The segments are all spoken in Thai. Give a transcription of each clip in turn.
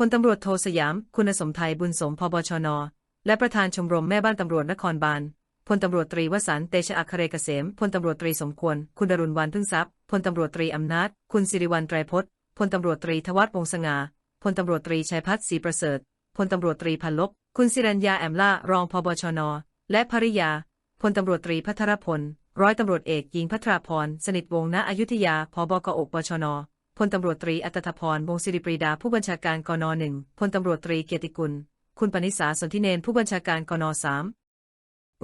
พลตำรวจโทสยาม คุณสมไทยบุญสมพบชน และประธานชมรมแม่บ้านตำรวจนครบาล พลตำรวจตรีวสันต์เตชะอัครเรกเกษม พลตำรวจตรีสมควร คุณดรุณวันพึ่งทรัพย์ พลตำรวจตรีอำนาจ คุณสิริวัลไตรพจน์ พลตำรวจตรีทวัฒน์วงศ์สง่าพลตำรวจตรีชัยพัฒน์ศรีประเสริฐ พลตำรวจตรีพันลบ คุณสิรัญญาแอมล่า รองพบชน และภริยา พลตำรวจตรีพัทรพล ร้อยตำรวจเอกหญิงพัทราพร สนิทวงศ์ณอยุธยา พบกอกปชน พลตำรวจตรีอัตถพรวงศิริปรีดาผู้บัญชาการกนหนึ่งพลตำรวจตรีเกียรติกุล คุณปณิสาสนธิเนนผู้บัญชาการกนสาม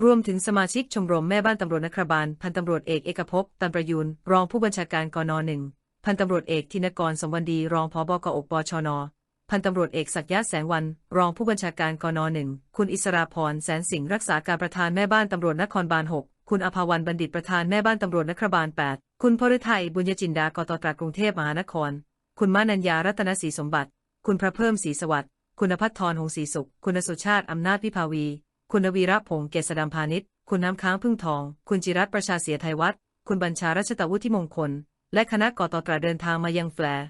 รวมถึงสมาชิกชมรมแม่บ้านตำรวจนครบาลพันตำรวจเอกเอกภพตันประยูนรองผู้บัญชาการกนหนึ่งพันตำรวจเอกธินกรสมวันดีรองผบกอกปชนพันตำรวจเอกศักยะแสงวัน รองผู้บัญชาการกนหนึ่งคุณอิสราพรแสนสิงห์รักษาการประธานแม่บ้านตำรวจนครบาลหก คุณอภาวันบัณฑิตประธานแม่บ้านตำรวจนครบาลแปดคุณพฤทัยบุญญจินดากตตรากรุงเทพมหานคร คุณมานัญญารัตนศรีสมบัติ คุณพระเพิ่มศรีสวัสดิ์ คุณพัฒทรหงศรีสุข คุณสุชาติอำนาจวิภาวี คุณวีระพงษ์เกษดำพาณิชย์คุณน้ำค้างพึ่งทอง คุณจิรัตประชาเสียไทยวัฒน์คุณบัญชารัชตวุฒิมงคล และคณะกตตราเดินทางมายังแฟร์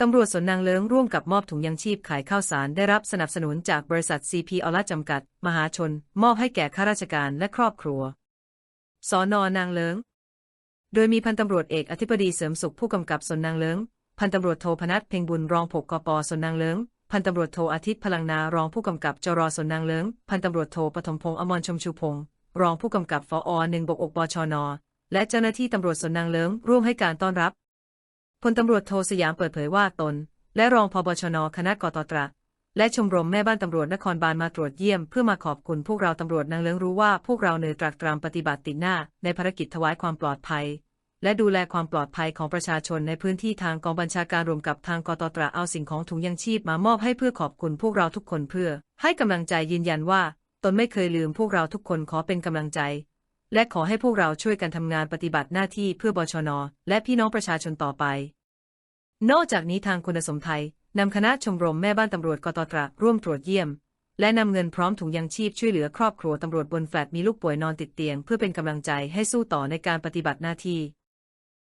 ตำรวจสนนางเลิ้งร่วมกับมอบถุงยังชีพขายข้าวสารได้รับสนับสนุนจากบริษัท CP ออลาจำกัด มหาชน มอบให้แก่ข้าราชการและครอบครัว สอนอนางเลิง โดยมีพันตำรวจเอกอธิบดีเสริมสุขผู้กำกับสนนางเลิง พันตำรวจโทพนัทเพ่งบุญรองผกกปสนนางเลิง พันตำรวจโทอาทิตย์พลังนารองผู้กำกับจรสนนางเลิง พันตำรวจโทปฐมพงษ์อมรชมชูพงศ์รองผู้กำกับฟอหนึ่งบกอกปชน และเจ้าหน้าที่ตำรวจสนนางเลิงร่วมให้การต้อนรับพลตำรวจโทสยามเปิดเผยว่าตน และรองพบชน คณะกตตรา และชมรมแม่บ้านตำรวจนครบาลมาตรวจเยี่ยมเพื่อมาขอบคุณพวกเราตำรวจนางเลิ้งรู้ว่าพวกเราเนยตรักตรำปฏิบัติติดหน้า ในภารกิจถวายความปลอดภัย และดูแลความปลอดภัยของประชาชนในพื้นที่ทางกองบัญชาการรวมกับทางกตตราเอาสิ่งของถุงยังชีพมามอบให้เพื่อขอบคุณพวกเราทุกคนเพื่อ ให้กำลังใจยืนยันว่า ตนไม่เคยลืมพวกเราทุกคนขอเป็นกำลังใจ และขอให้พวกเราช่วยกันทำงานปฏิบัติหน้าที่เพื่อบชน และพี่น้องประชาชนต่อไป นอกจากนี้ทางคุณสมไทย นำคณะชมรมแม่บ้านตำรวจกตตระร่วมตรวจเยี่ยม และนำเงินพร้อมถุงยังชีพช่วยเหลือครอบครัวตำรวจบนแฟลตมีลูกป่วยนอนติดเตียง เพื่อเป็นกำลังใจให้สู้ต่อในการปฏิบัติหน้าที่